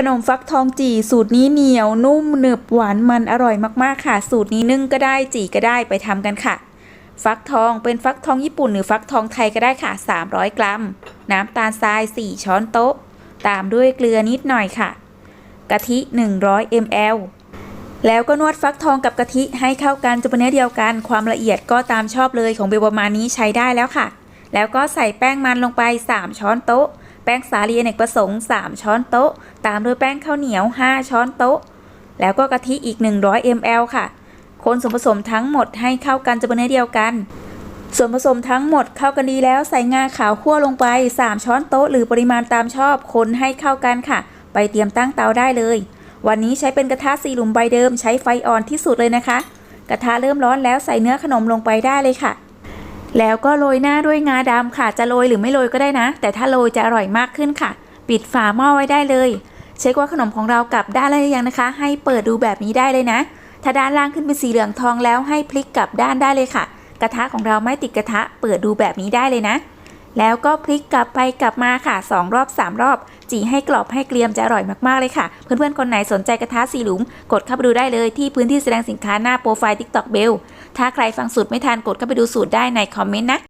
ขนมฟักทองจี่สูตรนี้เหนียวนุ่มหนึบหวานมันอร่อยมากๆค่ะ สูตรนี้นึ่งก็ได้จี่ก็ได้ไปทำกันค่ะ ฟักทองเป็นฟักทองญี่ปุ่นหรือฟักทองไทยก็ได้ค่ะ 300 กรัม น้ำตาลทราย 4 ช้อนโต๊ะ ตามด้วยเกลือนิดหน่อยค่ะ กะทิ 100 ml แล้วก็นวดฟักทองกับกะทิให้เข้ากันจนเป็นเนื้อเดียวกัน ความละเอียดก็ตามชอบเลยของเบลประมาณนี้ใช้ได้แล้วค่ะ แล้วก็ใส่แป้งมันลงไป 3 ช้อนโต๊ะ ป้งสาลีอเนกประสงค์ 3 ช้อนโต๊ะ ตามด้วยแป้งข้าวเหนียว 5 ช้อนโต๊ะ แล้วก็กะทิอีก 100 ml ค่ะ คนส่วนผสมทั้งหมดให้เข้ากันจนเป็นเนื้อเดียวกัน ส่วนผสมทั้งหมดเข้ากันดีแล้วใส่งาขาวคั่วลงไป 3 ช้อนโต๊ะ หรือปริมาณตามชอบ คนให้เข้ากันค่ะ ไปเตรียมตั้งเตาได้เลย วันนี้ใช้เป็นกระทะสี่หลุมใบเดิมใช้ไฟอ่อนที่สุดเลยนะคะ กระทะเริ่มร้อนแล้วใส่เนื้อขนมลงไปได้เลยค่ะ แล้วก็โรยหน้าด้วยงาดำค่ะ จะโรยหรือไม่โรยก็ได้นะ แต่ถ้าโรยจะอร่อยมากขึ้นค่ะ ปิดฝาหม้อไว้ได้เลย เช็คว่าขนมของเรากลับด้านแล้วหรือยังนะคะ ให้เปิดดูแบบนี้ได้เลยนะ ถ้าด้านล่างขึ้นเป็นสีเหลืองทองแล้วให้พลิกกลับด้านได้เลยค่ะ กระทะของเราไม่ติดกระทะ เปิดดูแบบนี้ได้เลยนะ แล้วก็พลิกกลับไปกลับมาค่ะ 2 รอบ 3 รอบ จีให้กรอบให้เกรียมจะอร่อยมากๆเลยค่ะ เพื่อนๆ คนไหนสนใจกระทะสีหลุม กดเข้าไปดูได้เลยที่พื้นที่แสดงสินค้าหน้าโปรไฟล์ TikTok Bell ถ้าใครฟังสูตรไม่ทันกดเข้าไปดูสูตรได้ในคอมเมนต์นะ